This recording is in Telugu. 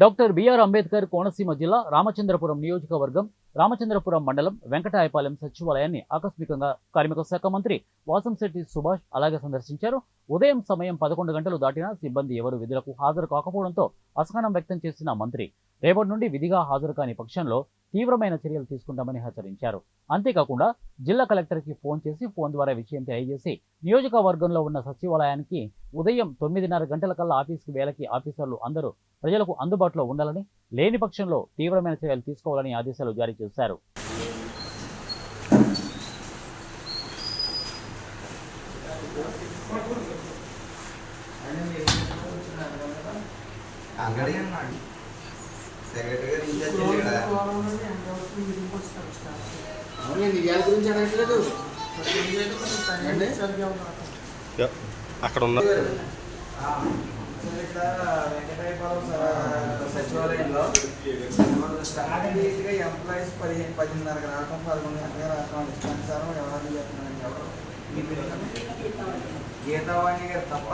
డాక్టర్ బిఆర్ అంబేద్కర్ కోనసీమ జిల్లా రామచంద్రపురం నియోజకవర్గం రామచంద్రపురం మండలం వెంకటాయపాలెం సచివాలయాన్ని ఆకస్మికంగా కార్మిక శాఖ మంత్రి వాసంశెట్టి సుభాష్ అలాగే సందర్శించారు. ఉదయం సమయం పదకొండు గంటలు దాటినా సిబ్బంది ఎవరు విధులకు హాజరు కాకపోవడంతో అసహనం వ్యక్తం చేసిన మంత్రి రేపటి నుండి విధిగా హాజరు కాని పక్షంలో తీవ్రమైన చర్యలు తీసుకుంటామని హెచ్చరించారు. అంతేకాకుండా జిల్లా కలెక్టర్కి ఫోన్ చేసి ఫోన్ ద్వారా విషయం తెలియజేసి నియోజకవర్గంలో ఉన్న సచివాలయానికి ఉదయం తొమ్మిదిన్నర గంటల కల్లా ఆఫీస్కి వేళకి ఆఫీసర్లు అందరూ ప్రజలకు అందుబాటులో ఉండాలని లేని పక్షంలో తీవ్రమైన చర్యలు తీసుకోవాలని ఆదేశాలు జారీ చేశారు. అంగడి అన్నాడు. సెక్రటరీ గారు అవునండి ఇవాళ గురించి? అక్కడ ఉన్న సచివాలయంలో స్టార్టింగ్ ఎంప్లాయీస్ పదిహేను పదిన్నరకు రావటం పదకొండు గంటలకు రావటం ఇష్టానుసారం ఎవరైనా చెప్తున్నాను ఎవరు గీతావాణి గారు తప్ప